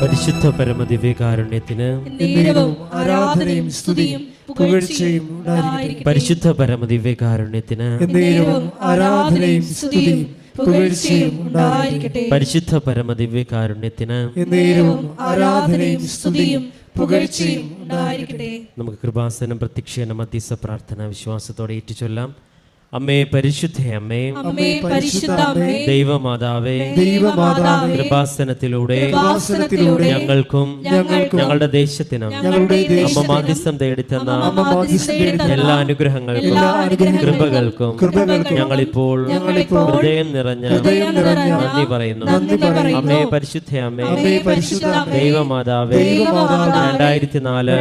പരിശുദ്ധ പരമദിവ്യകാരുണ്യത്തിന് ആരാധനയും സ്തുതിയും പുകഴ്ചയും പരിശുദ്ധ പരമദിവ്യകാരുണ്യത്തിന് ആരാധനയും സ്തുതിയും പുകഴ്ചയും പരിശുദ്ധ പരമദിവ്യകാരുണ്യത്തിന് ആരാധനയും സ്തുതിയും പുകഴ്ചയും നമുക്ക് കൃപാസനം പ്രത്യക്ഷേന മധ്യസ്ഥ പ്രാർത്ഥന വിശ്വാസത്തോടെ ഏറ്റുചൊല്ലാം. അമ്മേ പരിശുദ്ധ അമ്മേ. അമ്മേ പരിശുദ്ധ അമ്മേ. ദൈവമാതാവേ. ദൈവമാതാവേ. കൃപാസനത്തിലൂടെ കൃപാസനത്തിലൂടെ ഞങ്ങൾക്കും ഞങ്ങൾക്കും ഞങ്ങളുടെ ദേശത്തിനും ഞങ്ങളുടെ അമ്മ മാധ്യസ്ഥം മാധ്യസ്ഥം തന്ന അമ്മ മാധ്യസ്ഥം തേടിത്തന്ന എല്ലാ അനുഗ്രഹങ്ങൾക്കും എല്ലാ അനുഗ്രഹങ്ങൾക്കും കൃപകൾക്കും കൃപകൾക്കും ഞങ്ങളിപ്പോൾ ഞങ്ങളിപ്പോൾ ഹൃദയം നിറഞ്ഞ ഹൃദയം നിറഞ്ഞ നന്ദി പറയുന്നു. നന്ദി പറയുന്നു. അമ്മേ പരിശുദ്ധ അമ്മേ. അമ്മേ പരിശുദ്ധ അമ്മേ. ദൈവമാതാവേ. ദൈവമാതാവേ. രണ്ടായിരത്തി നാല്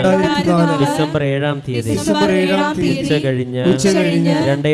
ഡിസംബർ ഏഴാം തീയതി ഡിസംബർ ഏഴാം തീയതി ഉച്ച കഴിഞ്ഞ് രണ്ടേ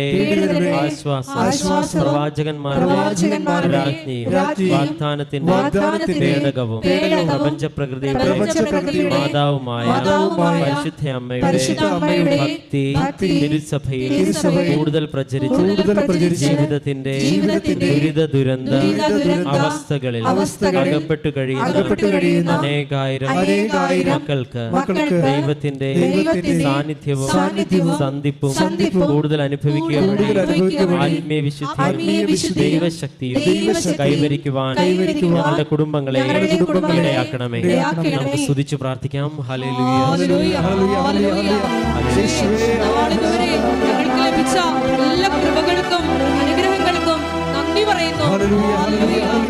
പീഡിതരുടെ ആശ്വാസം ആശ്വാസം പ്രവാചകന്മാരുടെ പ്രവാചകന്മാരുടെ രാജ്ഞിയും രാജ്ഞിയും വാഗ്ദാനത്തിന്റെ വാഗ്ദാനത്തിന്റെ പേടകവും പേടകവും പ്രപഞ്ച പ്രകൃതിയുടെ മാതാവുമായ മാതാവുമായ പരിശുദ്ധ അമ്മയുടെ ഭക്തി തിരുസഭയിൽ കൂടുതൽ പ്രചരിച്ച് ജീവിതത്തിന്റെ ദുരിത ദുരന്ത അവസ്ഥകളിൽ അകപ്പെട്ടു കഴിയുന്ന അനേകായിരം മക്കൾക്ക് ദൈവത്തിന്റെ സാന്നിധ്യവും സന്ധിപ്പും കൂടുതൽ അനുഭവിക്കുക കൈവരിക്കുവാൻ. ഞങ്ങളുടെ കുടുംബങ്ങളെ. ഇടയാക്കണമേ. നമുക്ക് സ്തുതിച്ചു പ്രാർത്ഥിക്കാം. ലഭിച്ച എല്ലാ കൃപകൾക്കും അനുഗ്രഹങ്ങൾക്കും നന്ദി പറയുന്നു. ഹല്ലേലൂയ, ഹല്ലേലൂയ,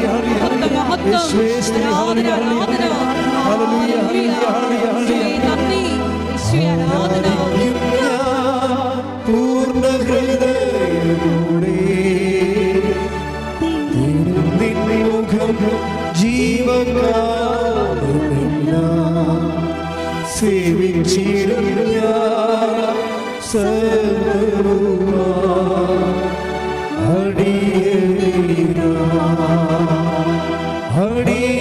ജീവകാലമെല്ലാം സേവിച്ചിരുന്ന സർവ അടിയ അടിയേറിനാ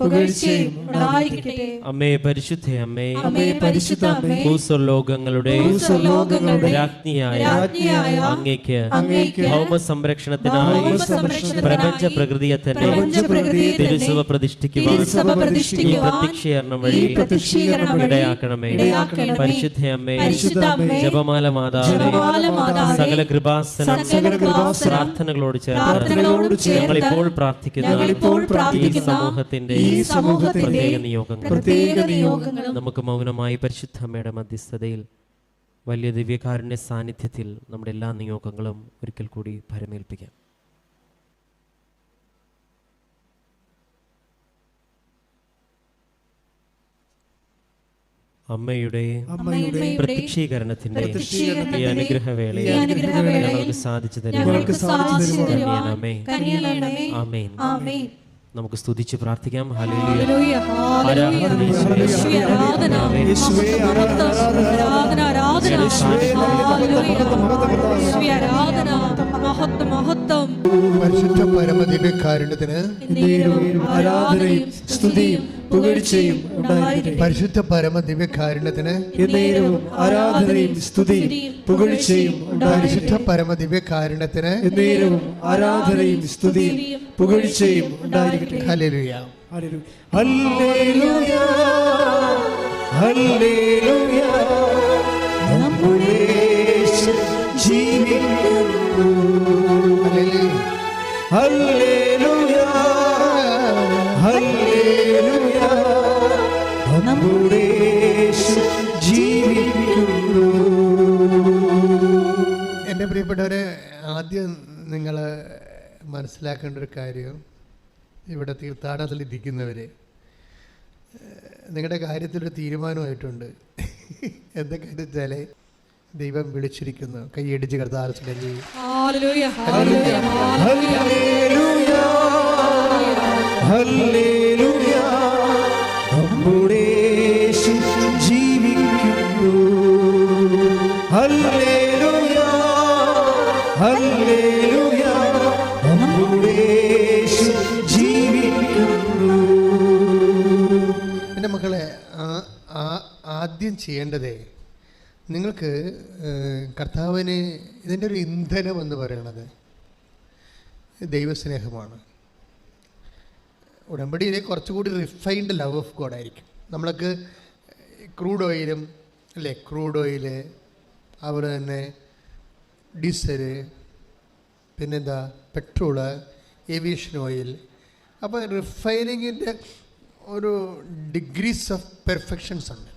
പുകഴ്ചയും ഉണ്ടായിരിക്കട്ടെ. അമ്മേ പരിശുദ്ധ അമ്മേ. അമ്മേ പരിശുദ്ധ അമ്മേ. ഭൂസ്വർലോകങ്ങളുടെ ഭൂസ്വർലോകങ്ങളുടെ രാജ്ഞിയായ അങ്ങയ്ക്ക് ഭൗമ സംരക്ഷണത്തിനായി പ്രപഞ്ച പ്രകൃതിയെ തന്നെ തിരുസഭ പ്രതിഷ്ഠിക്കുവാൻ ഈ പ്രത്യക്ഷീകരണം വഴി ഇടയാക്കണമേ. പരിശുദ്ധ അമ്മേ ജപമാല മാതാവേ സകല കൃപാസന പ്രാർത്ഥനകളോട് ചേർന്ന് ചേർന്ന് ഞങ്ങളിപ്പോൾ പ്രാർത്ഥിക്കുന്ന ഈ പ്രാർത്ഥിക്കുന്ന സമൂഹത്തിന്റെ ഈ സമൂഹത്തിന്റെ പ്രത്യേക നിയോഗങ്ങളും നമുക്ക് മൗനമായി പരിശുദ്ധ അമ്മയുടെ മധ്യസ്ഥതയിൽ വലിയ ദിവ്യകാരുണ്യ സാന്നിധ്യത്തിൽ നമ്മുടെ എല്ലാ നിയോഗങ്ങളും ഒരിക്കൽ കൂടി ഭരമേൽപ്പിക്കാം. അമ്മയുടെ അമ്മയുടെ പ്രത്യക്ഷീകരണത്തിന്റെ ഈ അനുഗ്രഹവേളയിൽ ഞങ്ങൾക്ക് സാധിച്ചു തരുവാൻ അമ്മേ ആമേൻ. നമുക്ക് സ്തുതിച്ച് പ്രാർത്ഥിക്കാം. പരിശുദ്ധ പരമദിവ്യകാരുണ്യത്തിന് നേരവും ആരാധനയും സ്തുതിയും. പുകഴ്ചയും പരിശുദ്ധ എന്നേരവും ആരാധനയും സ്തുതിയും പുകഴ്ചയും പരിശുദ്ധ പരമ ദിവ്യകാരുണ്യത്തിന് എന്നേരവും ആരാധനയും സ്തുതിയും പുകഴ്ചയും ഉണ്ടായിരിക്കട്ടെ. ഹല്ലേലൂയ. ഹല്ലേലൂയ. ഹല്ലേലൂയ. നമ്മുടെ ജീവിക്കുന്നു. ഹല്ലേലൂയ. നമ്മുടെ ജീവിക്കുന്നു. എന്റെ പ്രിയപ്പെട്ടവരെ ആദ്യം നിങ്ങൾ മനസ്സിലാക്കേണ്ട ഒരു കാര്യം ഇവിടെ തീർത്ഥാടനത്തിൽ ഇരിക്കുന്നവര്. നിങ്ങളുടെ കാര്യത്തിലൊരു തീരുമാനമായിട്ടുണ്ട്. എന്താ കാര്യം വെച്ചാൽ ദൈവം വിളിച്ചിരിക്കുന്നു. കൈയടിച്ച് ഹല്ലേലൂയ ഹല്ലേലൂയ ഹല്ലേലൂയ ആദ്യം ചെയ്യേണ്ടത് നിങ്ങൾക്ക് കർത്താവിന് ഇതിന്റെ ഒരു ഇന്ധനം എന്ന് പറയണത് ദൈവസ്നേഹമാണ്. ഉടമ്പടിയിൽ കുറച്ചുകൂടി റിഫൈൻഡ് ലവ് ഓഫ് ഗോഡ് ആയിരിക്കും. നമ്മൾക്ക് ക്രൂഡ് ഓയിലും അല്ലേ ക്രൂഡ് ഓയിൽ അതുപോലെ തന്നെ ഡീസൽ പിന്നെന്താ പെട്രോൾ ഏവിയേഷൻ ഓയിൽ അപ്പോൾ റിഫൈനിങ്ങിന്റെ ഒരു ഡിഗ്രീസ് ഓഫ് പെർഫെക്ഷൻസ് ഉണ്ട്.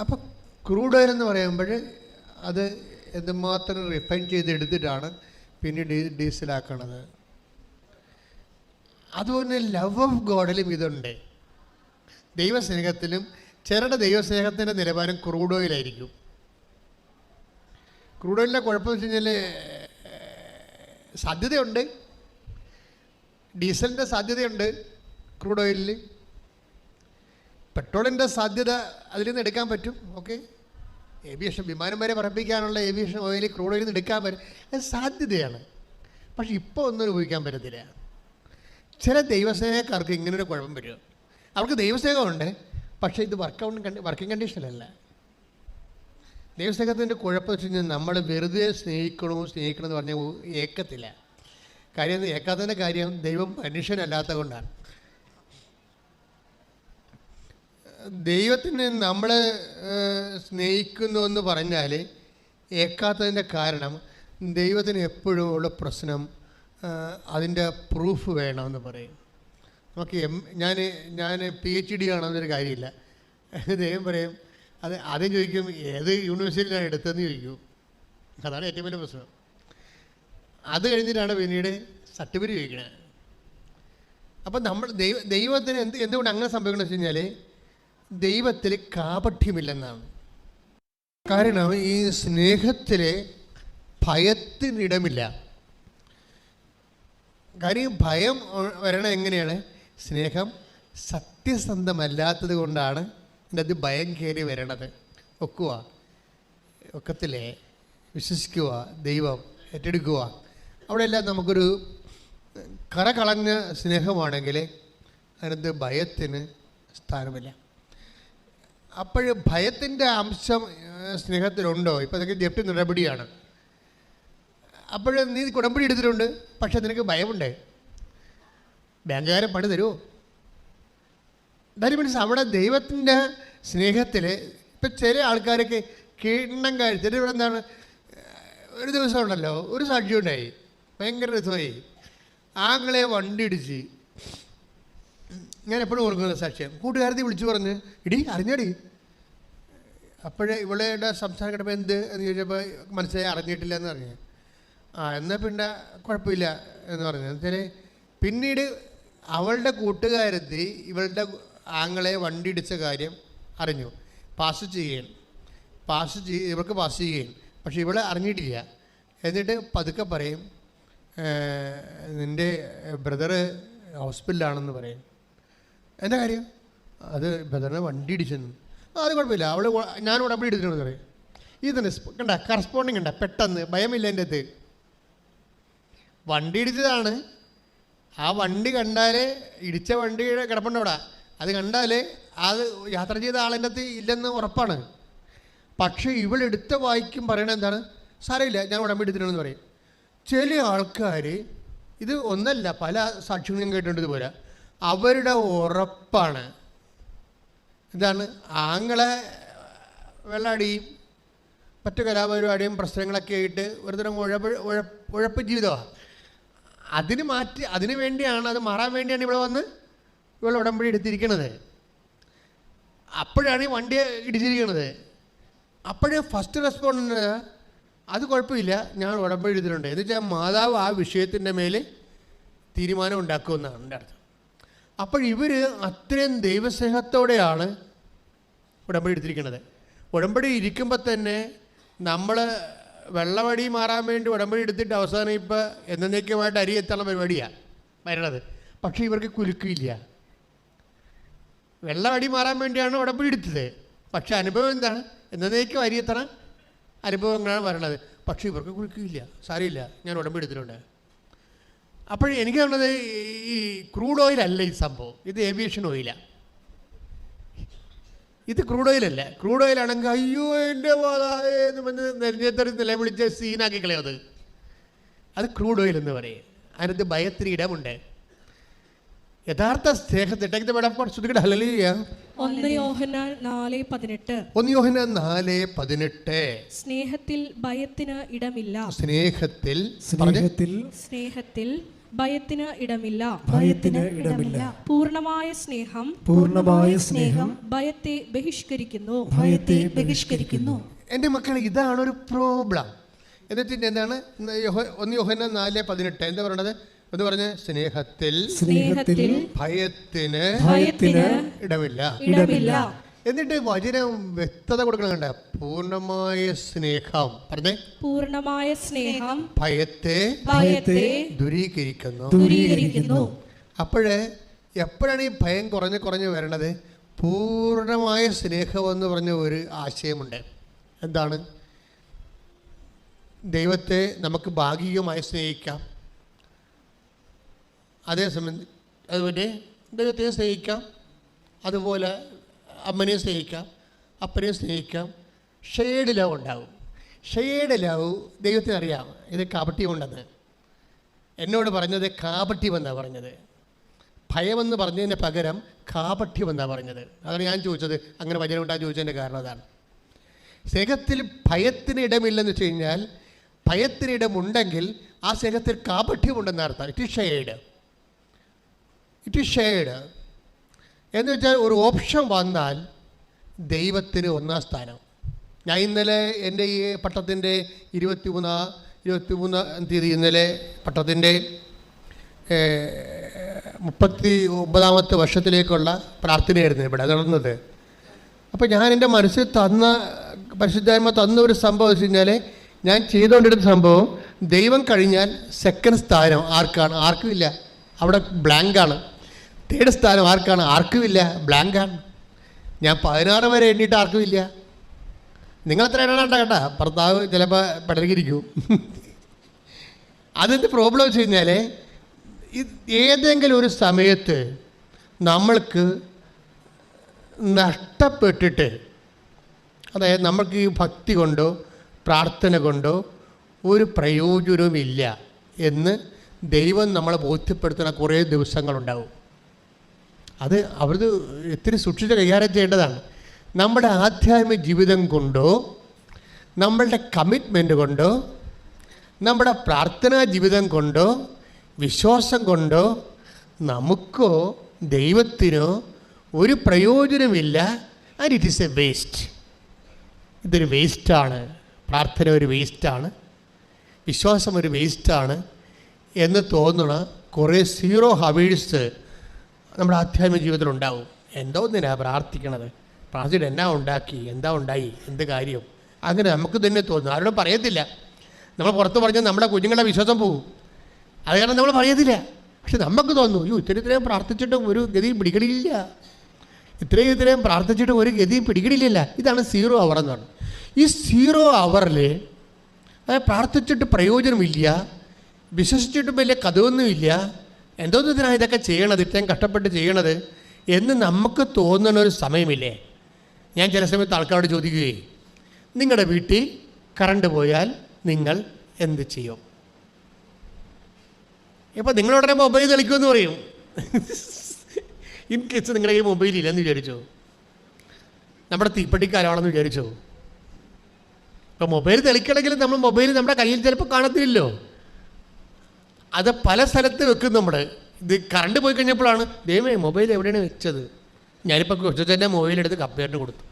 അപ്പോൾ ക്രൂഡ് ഓയിൽ എന്ന് പറയുമ്പോൾ അത് എന്തുമാത്രം റിഫൈൻ ചെയ്തെടുത്തിട്ടാണ് പിന്നെ ഡീ ഡീസലാക്കണത് അതുപോലെ ലവ് ഓഫ് ഗോഡിലും ഇതുണ്ട്. ദൈവസ്നേഹത്തിലും ചിലരുടെ ദൈവസ്നേഹത്തിന്റെ നിലവാരം ക്രൂഡ് ഓയിലായിരിക്കും ക്രൂഡ് ഓയിലിന്റെ കുഴപ്പമെന്ന് വെച്ച് കഴിഞ്ഞാൽ സാധ്യതയുണ്ട്. ഡീസലിന്റെ സാധ്യതയുണ്ട് ക്രൂഡ് ഓയിലിൽ പെട്രോളിന്റെ സാധ്യത അതിൽ നിന്ന് എടുക്കാൻ പറ്റും ഓക്കെ ഏവിയേഷൻ വിമാനം വരെ പറപ്പിക്കാനുള്ള ഏവിയേഷൻ ഓയിൽ ക്രൂഡ് ഓയിൽ നിന്ന് എടുക്കാൻ പറ്റും. അത് സാധ്യതയാണ്. പക്ഷെ ഇപ്പോൾ ഒന്നും ഉപയോഗിക്കാൻ പറ്റത്തില്ല. ചില ദൈവസ്നേഹക്കാർക്ക് ഇങ്ങനൊരു കുഴപ്പം വരും. അവർക്ക് ദൈവസ്നേഹമുണ്ട് പക്ഷേ ഇത് വർക്കൗട്ട് കണ്ടി വർക്കിംഗ് കണ്ടീഷനല്ല ദൈവസ്നേഹത്തിന്റെ കുഴപ്പം വെച്ച് കഴിഞ്ഞാൽ നമ്മൾ വെറുതെ സ്നേഹിക്കണോ സ്നേഹിക്കണമെന്ന് പറഞ്ഞാൽ ഏക്കത്തില്ല. കാര്യം ഏക്കാത്തതിന്റെ കാര്യം ദൈവം മനുഷ്യനല്ലാത്ത കൊണ്ടാണ് ദൈവത്തിന് നമ്മൾ സ്നേഹിക്കുന്നു എന്ന് പറഞ്ഞാൽ ഏക്കാത്തതിന്റെ കാരണം ദൈവത്തിന് എപ്പോഴും ഉള്ള പ്രശ്നം അതിന്റെ പ്രൂഫ് വേണമെന്ന് പറയും. നമുക്ക് എം ഞാൻ ഞാൻ പി എച്ച് ഡി ആണെന്നൊരു കാര്യമില്ല. ദൈവം പറയും അത് ആദ്യം ചോദിക്കും ഏത് യൂണിവേഴ്സിറ്റിയിലാണ് എടുത്തതെന്ന് ചോദിക്കും. അതാണ് ഏറ്റവും വലിയ പ്രശ്നം. അത് കഴിഞ്ഞിട്ടാണ് പിന്നീട് സർട്ടിഫിക്കറ്റ് ചോദിക്കുന്നത് അപ്പം നമ്മൾ ദൈവ ദൈവത്തിന് എന്ത് എന്തുകൊണ്ട് അങ്ങനെ സംഭവിക്കണമെന്ന് വെച്ച് കഴിഞ്ഞാൽ ദൈവത്തിൽ കാപഠ്യമില്ലെന്നാണ്. കാരണം ഈ സ്നേഹത്തിൽ ഭയത്തിനിടമില്ല. കാര്യം ഭയം വരണം എങ്ങനെയാണ്? സ്നേഹം സത്യസന്ധമല്ലാത്തത് കൊണ്ടാണ് എന്റെ അത് ഭയം കയറി വരണത്. ഒക്കുക ഒക്കത്തിലെ വിശ്വസിക്കുക ദൈവം ഏറ്റെടുക്കുക അവിടെയെല്ലാം നമുക്കൊരു കറ കളഞ്ഞ സ്നേഹമാണെങ്കിൽ അതിനകത്ത് ഭയത്തിന് സ്ഥാനമില്ല. അപ്പോൾ ഭയത്തിന്റെ അംശം സ്നേഹത്തിലുണ്ടോ? ഇപ്പോൾ നിനക്ക് ജപ്തി നടപടിയാണ്. അപ്പോൾ നീ കുടമ്പടി എടുത്തിട്ടുണ്ട് പക്ഷെ നിനക്ക് ഭയമുണ്ടേ? ബാങ്കുകാരൻ പണി തരുമോ ദാറ്റ് മീൻസ് അവിടെ ദൈവത്തിന്റെ സ്നേഹത്തിൽ ഇപ്പം ചില ആൾക്കാരൊക്കെ കിണ്ണം കഴിച്ചിട്ട് ഇവിടെ എന്താണ് ഒരു ദിവസം ഉണ്ടല്ലോ ഒരു സാക്ഷി ഉണ്ടായി ഭയങ്കര രസമായി. ആങ്ങളെ വണ്ടി ഇടിച്ച് ഞാൻ എപ്പോഴും ഓർക്കുന്ന സാക്ഷ്യം. കൂട്ടുകാരത്തി വിളിച്ചു പറഞ്ഞ് ഇടി അറിഞ്ഞടി. അപ്പോഴേ ഇവളുടെ സംസാരം കേട്ടപ്പോൾ എന്ത്? എന്ന് ചോദിച്ചപ്പോൾ മനസ്സിലായി അറിഞ്ഞിട്ടില്ല എന്ന് പറഞ്ഞു. ആ എന്നാൽ പിന്നെ കുഴപ്പമില്ല എന്ന് പറഞ്ഞു. എന്നുവെച്ചാൽ പിന്നീട് അവളുടെ കൂട്ടുകാരത്തി ഇവളുടെ ആങ്ങളെ വണ്ടി ഇടിച്ച കാര്യം അറിഞ്ഞു. പാസ് ചെയ്യുകയും പാസ് ചെയ്യ ഇവൾക്ക് പാസ് ചെയ്യുകയും പക്ഷെ ഇവളെ അറിഞ്ഞിട്ടില്ല. എന്നിട്ട് പതുക്കെ പറയും "ഏഹ്, നിന്റെ ബ്രദറ് ഹോസ്പിറ്റലാണെന്ന് പറയും. എന്താ കാര്യം? അത് ബദറിനെ വണ്ടി ഇടിച്ചെന്ന്. അത് കുഴപ്പമില്ല. അവൾ ഞാൻ ഉടമ്പടി എടുത്തിട്ടുണ്ടെന്ന് പറയും ഇത് തന്നെ സ്പ- കണ്ട കറസ്പോണ്ടിങ് ഉണ്ട പെട്ടെന്ന് ഭയമില്ല എന്റെ അത് വണ്ടി ഇടിച്ചതാണ്. ആ വണ്ടി കണ്ടാലേ ഇടിച്ച വണ്ടി കിടപ്പുണ്ട് അവിടെ. അത് കണ്ടാൽ അത് യാത്ര ചെയ്ത ആളിന്റെ അത് ഇല്ലെന്ന് ഉറപ്പാണ്. പക്ഷേ ഇവളെടുത്ത വായിക്കും പറയണത് എന്താണ്? സാരമില്ല ഞാൻ ഉടമ്പടി എടുത്തിട്ടുണ്ടെന്ന് പറയും ചില ആൾക്കാർ ഇത് ഒന്നല്ല പല ഞാൻ കേട്ടിട്ടുണ്ട് ഇതുപോലെ. അവരുടെ ഉറപ്പാണ്. ഇതാണ് ആങ്ങളെ വെള്ളാടിയും മറ്റു കലാപരിപാടിയും പ്രശ്നങ്ങളൊക്കെ ആയിട്ട് ഒരുതരം ഉഴപ്പ് ഉഴപ്പ് ജീവിതമാണ് അതിന് മാറ്റി അതിന് വേണ്ടിയാണ് അത് മാറാൻ വേണ്ടിയാണ് ഇവിടെ വന്ന് ഇവിടെ ഉടമ്പടി എടുത്തിരിക്കണത്. അപ്പോഴാണ് ഈ വണ്ടി ഇടിച്ചിരിക്കണത് അപ്പോഴേ ഫസ്റ്റ് റെസ്പോണ്ടിന് അത് കുഴപ്പമില്ല ഞാൻ ഉടമ്പടി എടുത്തിട്ടുണ്ട്. എന്ന് വെച്ചാൽ മാതാവ് ആ വിഷയത്തിന്റെ മേൽ തീരുമാനം ഉണ്ടാക്കുമെന്നാണ് എന്റെ അർത്ഥം. അപ്പോൾ ഇവർ അത്രയും ദൈവസ്നേഹത്തോടെയാണ് ഉടമ്പടി എടുത്തിരിക്കുന്നത്. ഉടമ്പടി ഇരിക്കുമ്പോൾ തന്നെ നമ്മൾ വെള്ളവടി മാറാൻ വേണ്ടി ഉടമ്പടി എടുത്തിട്ട് അവസാനം ഇപ്പോൾ എന്നേക്കുമായിട്ട് അരി എത്തുന്ന പരിപാടിയാണ് വരണത്. പക്ഷേ ഇവർക്ക് കുലുക്കില്ല. വെള്ളവടി മാറാൻ വേണ്ടിയാണ് ഉടമ്പടി എടുത്തത്. പക്ഷേ അനുഭവം എന്താണ്? എന്നേക്കും അരി എത്തണം അനുഭവങ്ങളാണ് വരണത്. പക്ഷേ ഇവർക്ക് കുലുക്കില്ല. സാരമില്ല. ഞാൻ ഉടമ്പടി എടുത്തിട്ടുണ്ട്. അപ്പോൾ എനിക്ക് തോന്നുന്നത് ഈ ക്രൂഡ് ഓയിൽ അല്ല ഈ സംഭവം. ഇത് ഏവിയേഷൻ ഓയിലാണ് ഇത് ക്രൂഡ് ഓയിലല്ല. ക്രൂഡ് ഓയിലാണെങ്കിൽ അയ്യോ എന്റെ എന്ന് പറഞ്ഞ് നെഞ്ചത്തൊരു നിലവിളിച്ച് സീനാക്കി കളയത് അത് ക്രൂഡ് ഓയിൽ എന്ന് പറയും. അതിനകത്ത് ഭയത്തിന് ഇടമുണ്ട്. യഥാർത്ഥ സ്നേഹത്തിട്ട് മേഡം ശ്രുതികട ഹലലിയ സ്നേഹത്തിൽ ഭയത്തിന് ഇടമില്ല. സ്നേഹത്തിൽ സ്നേഹത്തിൽ സ്നേഹത്തിൽ ഭയത്തിന് ഇടമില്ല. ഭയത്തിന് ഇടമില്ല. പൂർണമായ സ്നേഹം പൂർണമായ സ്നേഹം ഭയത്തെ ബഹിഷ്കരിക്കുന്നു. ഭയത്തെ ബഹിഷ്കരിക്കുന്നു. എന്റെ മക്കൾ ഇതാണ് ഒരു പ്രോബ്ലം. എന്നിട്ട് എന്താണ്? ഒന്ന് യോഹന നാല് പതിനെട്ട്. എന്താ പറയണത്? എന്ന് പറഞ്ഞ സ്നേഹത്തിൽ സ്നേഹത്തിൽ ഭയത്തിന് ഭയത്തിന് ഇടമില്ല. ഇടമില്ല. എന്നിട്ട് വചനം വ്യക്തത കൊടുക്കണം പൂർണമായ സ്നേഹം. പറഞ്ഞേ. പൂർണമായ സ്നേഹം. ഭയത്തെ ഭയത്തെ ദുരീകരിക്കുന്നു. ദുരീകരിക്കുന്നു. അപ്പോഴ് എപ്പോഴാണ് ഈ ഭയം കുറഞ്ഞ് കുറഞ്ഞ് വരണത്? പൂർണമായ സ്നേഹം എന്ന് പറഞ്ഞ ഒരു ആശയമുണ്ട്. എന്താണ്? ദൈവത്തെ നമുക്ക് ഭാഗികമായി സ്നേഹിക്കാം. അതേസമയം അതുപോലെ ദൈവത്തെ സ്നേഹിക്കാം. അതുപോലെ അമ്മനെ സ്നേഹിക്കാം അപ്പനെ സ്നേഹിക്കാം. ഷെയ്ഡ് ലവ് ഉണ്ടാവും ഷെയ്ഡ് ലവ് ദൈവത്തിന് അറിയാം. ഇത് കാപട്യമുണ്ടെന്ന് എന്നോട് പറഞ്ഞത് കാപട്യമെന്നാണ് പറഞ്ഞത്. ഭയമെന്ന് പറഞ്ഞതിന് പകരം കാപട്യമെന്നാണ് പറഞ്ഞത്. അതാണ് ഞാൻ ചോദിച്ചത്. അങ്ങനെ വചനം ഉണ്ടാകാൻ ചോദിച്ചതിന്റെ കാരണം അതാണ്. സ്നേഹത്തിൽ ഭയത്തിന് ഇടമില്ലെന്ന് വെച്ച് കഴിഞ്ഞാൽ ഭയത്തിന് ഇടമുണ്ടെങ്കിൽ ആ സ്നേഹത്തിൽ കാപട്യമുണ്ടെന്ന് അർത്ഥം. It is shade it is shade എന്ന് വെച്ചാൽ ഒരു ഓപ്ഷൻ വന്നാൽ ദൈവത്തിന് ഒന്നാം സ്ഥാനം. ഞാൻ ഇന്നലെ എന്റെ ഈ പട്ടത്തിന്റെ ഇരുപത്തി മൂന്നാം ഇരുപത്തി മൂന്നാം തീയതി ഇന്നലെ പട്ടത്തിന്റെ മുപ്പത്തി ഒമ്പതാമത്തെ വർഷത്തിലേക്കുള്ള പ്രാർത്ഥനയായിരുന്നു ഇവിടെ നടന്നത്. അപ്പോൾ ഞാൻ എന്റെ മനസ്സിൽ തന്ന പരിശുദ്ധായ്മ തന്ന ഒരു സംഭവം വെച്ച് കഴിഞ്ഞാൽ ഞാൻ ചെയ്തുകൊണ്ടിരുന്ന സംഭവം ദൈവം കഴിഞ്ഞാൽ സെക്കൻഡ് സ്ഥാനം ആർക്കാണ്? ആർക്കും ഇല്ല. അവിടെ ബ്ലാങ്കാണ് തേർഡ് സ്ഥാനം ആർക്കാണ്? ആർക്കുമില്ല. ബ്ലാങ്കാണ് ഞാൻ പതിനാറ് വരെ എണ്ണിയിട്ട് ആർക്കുമില്ല. നിങ്ങൾ എത്ര എണ്ണണ്ട കേട്ടാ ഭർത്താവ് ചിലപ്പോൾ പിടകിരിക്കും അതെന്ത് പ്രോബ്ലം വെച്ച് കഴിഞ്ഞാൽ ഏതെങ്കിലും ഒരു സമയത്ത് നമ്മൾക്ക് നഷ്ടപ്പെട്ടിട്ട് അതായത് നമ്മൾക്ക് ഈ ഭക്തി കൊണ്ടോ പ്രാർത്ഥന കൊണ്ടോ ഒരു പ്രയോജനവുമില്ല എന്ന് ദൈവം നമ്മളെ ബോധ്യപ്പെടുത്തുന്ന കുറേ ദിവസങ്ങളുണ്ടാവും. അത് അവരത് ഇത്തിരി സൂക്ഷിച്ച് കൈകാര്യം ചെയ്യേണ്ടതാണ്. നമ്മുടെ ആധ്യാത്മിക ജീവിതം കൊണ്ടോ നമ്മളുടെ കമ്മിറ്റ്മെന്റ് കൊണ്ടോ നമ്മുടെ പ്രാർത്ഥനാ ജീവിതം കൊണ്ടോ വിശ്വാസം കൊണ്ടോ നമുക്കോ ദൈവത്തിനോ ഒരു പ്രയോജനമില്ല. And it is a waste ഇതൊരു വേസ്റ്റാണ് പ്രാർത്ഥന ഒരു വേസ്റ്റാണ് വിശ്വാസം ഒരു വേസ്റ്റാണ് എന്ന് തോന്നുന്ന കുറേ സീറോ ഹവേഴ്സ് നമ്മുടെ ആധ്യാത്മിക ജീവിതത്തിൽ ഉണ്ടാവും എന്തോ ഒന്നിനാ പ്രാർത്ഥിക്കണത്. പ്രാർത്ഥിച്ചിട്ട് എന്നാ ഉണ്ടാക്കി എന്താ ഉണ്ടായി എന്ത് കാര്യം? അങ്ങനെ നമുക്ക് തന്നെ തോന്നും. ആരോടും പറയത്തില്ല. നമ്മൾ പുറത്ത് പറഞ്ഞാൽ നമ്മുടെ കുഞ്ഞുങ്ങളുടെ വിശ്വാസം പോകും അത് കാരണം നമ്മൾ പറയത്തില്ല. പക്ഷെ നമുക്ക് തോന്നുന്നു അയ്യോ ഇത്രയും ഇത്രയും പ്രാർത്ഥിച്ചിട്ട് ഒരു ഗതി പിടിക്കണില്ല. ഇത്രയും ഇത്രയും പ്രാർത്ഥിച്ചിട്ട് ഒരു ഗതി പിടിക്കണില്ല ഇതാണ് സീറോ അവർ എന്നാണ് ഈ സീറോ അവറിൽ അതായത് പ്രാർത്ഥിച്ചിട്ട് പ്രയോജനമില്ല വിശ്വസിച്ചിട്ടും വലിയ കഥയൊന്നുമില്ല എന്തോന്നതിനാണ് ഇതൊക്കെ ചെയ്യണത്? ഇത്രയും കഷ്ടപ്പെട്ട് ചെയ്യണത്? എന്ന് നമുക്ക് തോന്നുന്ന ഒരു സമയമില്ലേ? ഞാൻ ചില സമയത്ത് ആൾക്കാരോട് ചോദിക്കുകയും നിങ്ങളുടെ വീട്ടിൽ കറണ്ട് പോയാൽ നിങ്ങൾ എന്ത് ചെയ്യും? ഇപ്പം നിങ്ങളുടനെ മൊബൈൽ കളിക്കുമെന്ന് പറയും. ഇൻ കേസ് നിങ്ങളുടെ കയ്യിൽ മൊബൈൽ ഇല്ലെന്ന് വിചാരിച്ചു? നമ്മുടെ തീപ്പെട്ടിക്കാരാണെന്ന് വിചാരിച്ചോ? ഇപ്പം മൊബൈൽ തെളിക്കണമെങ്കിൽ നമ്മൾ മൊബൈൽ നമ്മുടെ കയ്യിൽ ചിലപ്പോൾ കാണത്തില്ലല്ലോ. അത് പല സ്ഥലത്ത് വെക്കും നമ്മൾ ഇത് കറണ്ട് പോയി കഴിഞ്ഞപ്പോഴാണ് ദൈവമേ മൊബൈൽ എവിടെയാണ് വെച്ചത്? ഞാനിപ്പോൾ കൊച്ചച്ഛന്റെ മൊബൈൽ എടുത്ത് കപ്പേറിന് കൊടുത്തു.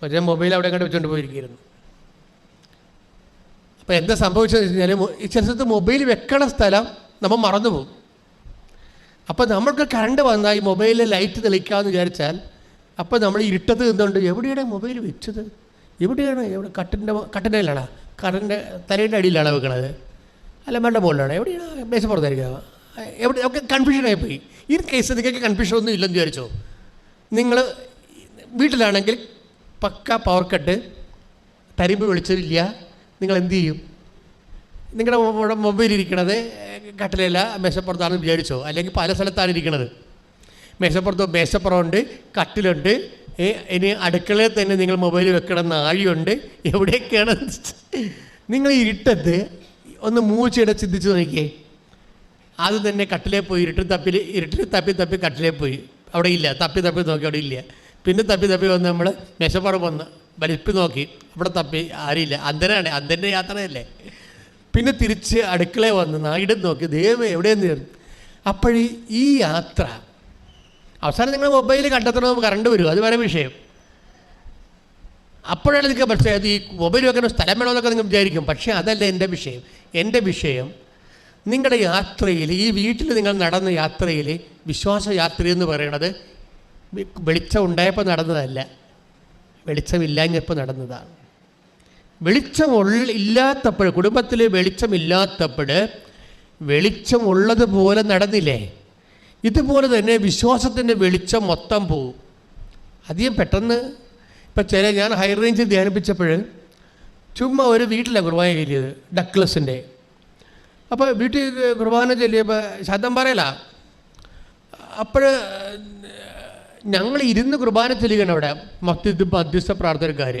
കൊച്ചൻ മൊബൈൽ അവിടെ കണ്ട് വെച്ചുകൊണ്ട് പോയിരിക്കുന്നു. അപ്പോൾ എന്താ സംഭവിച്ചതെന്ന് വെച്ച് കഴിഞ്ഞാൽ ചില സ്ഥലത്ത് മൊബൈൽ വെക്കണ സ്ഥലം നമ്മൾ മറന്നു പോകും. അപ്പോൾ നമ്മൾക്ക് കറണ്ട് വന്നാൽ ഈ മൊബൈലിൽ ലൈറ്റ് തെളിക്കാമെന്ന് വിചാരിച്ചാൽ അപ്പോൾ നമ്മൾ ഇരുട്ടത്ത് നിന്നുകൊണ്ട് എവിടെയാണ് മൊബൈൽ വെച്ചത്? എവിടെയാണ്? എവിടെ കട്ടിന്റെ കട്ടിന്റെ കറണ്ട് തലയുടെ അടിയിലാണ് വെക്കണത്. അല്ല വേണ്ട മുകളിലാണ് എവിടെയാണ്? മേശ പുറത്തായിരിക്കുക എവിടെ? ഒക്കെ കൺഫ്യൂഷൻ പോയി. ഈ കേസ് നിങ്ങൾക്ക് കൺഫ്യൂഷൻ ഒന്നും ഇല്ലെന്ന് വിചാരിച്ചോ? നിങ്ങൾ വീട്ടിലാണെങ്കിൽ പക്ക പവർ കട്ട് തരിമ്പ് വിളിച്ചില്ല നിങ്ങൾ എന്ത് ചെയ്യും? നിങ്ങളുടെ മൊബൈൽ ഇരിക്കണത് കട്ടിലല്ല മേശപ്പുറത്താണെന്ന് വിചാരിച്ചോ? അല്ലെങ്കിൽ പല സ്ഥലത്താണ് ഇരിക്കണത്. മേശപ്പുറത്ത് മേശപ്പുറമുണ്ട് കട്ടിലുണ്ട്. ഇനി അടുക്കളയിൽ തന്നെ നിങ്ങൾ മൊബൈൽ വെക്കണം നാഴിയുണ്ട് എവിടെയൊക്കെയാണ്? നിങ്ങൾ ഇരുട്ടത്ത് ഒന്ന് മൂച്ചയുടെ ചിന്തിച്ച് നോക്കിയേ. അത് തന്നെ കട്ടിലേ പോയി ഇരുട്ടിൽ തപ്പി ഇരുട്ടിൽ തപ്പി തപ്പി കട്ടിലേ പോയി. അവിടെ ഇല്ല തപ്പി തപ്പി നോക്കി അവിടെ ഇല്ല. പിന്നെ തപ്പി തപ്പി വന്ന് നമ്മൾ മേശപ്പുറം വന്ന് വലിപ്പി നോക്കി. അവിടെ തപ്പി ആരില്ല അന്തനാണ് അന്തന്റെ യാത്രയല്ലേ. പിന്നെ തിരിച്ച് അടുക്കളയിൽ വന്ന് നായിടും നോക്കി ദൈവം എവിടെയെന്ന് ചേർന്നു അപ്പോഴീ ഈ യാത്ര അവസാനം നിങ്ങൾ മൊബൈൽ കണ്ടെത്തണം കറണ്ട് വരും അത് വേറെ വിഷയം. അപ്പോഴാണ് നിങ്ങൾക്ക് പക്ഷേ അത് ഈ മൊബൈൽ വെക്കുന്ന സ്ഥലം വേണമെന്നൊക്കെ നിങ്ങൾ വിചാരിക്കും. പക്ഷേ അതല്ല എന്റെ വിഷയം. എന്റെ വിഷയം നിങ്ങളുടെ യാത്രയിൽ ഈ വീട്ടിൽ നിങ്ങൾ നടന്ന യാത്രയിൽ വിശ്വാസ യാത്ര എന്ന് പറയണത് വെളിച്ചം ഉണ്ടായപ്പോൾ നടന്നതല്ല. വെളിച്ചമില്ലാഞ്ഞപ്പോൾ നടന്നതാണ്. വെളിച്ചമുള്ള ഇല്ലാത്തപ്പോൾ കുടുംബത്തിൽ വെളിച്ചമില്ലാത്തപ്പോൾ വെളിച്ചമുള്ളതുപോലെ നടന്നില്ലേ? ഇതുപോലെ തന്നെ വിശ്വാസത്തിന്റെ വെളിച്ചം മൊത്തം പോവും. അധികം പെട്ടെന്ന് ഇപ്പം ചില ഞാൻ ഹൈ റേഞ്ചിൽ ധ്യാനിപ്പിച്ചപ്പോൾ ചുമ്മാ ഒരു വീട്ടിലാണ് കുർബാന ചൊല്ലിയത് ഡക്ലസിന്റെ അപ്പോൾ വീട്ടിൽ കുർബാന ചൊല്ലിയപ്പോൾ ശബ്ദം പറയല അപ്പോൾ ഞങ്ങൾ ഇരുന്ന് കുർബാന ചൊല്ലുകയാണ് അവിടെ മത്യത് മധ്യസ്ഥ പ്രാർത്ഥനക്കാർ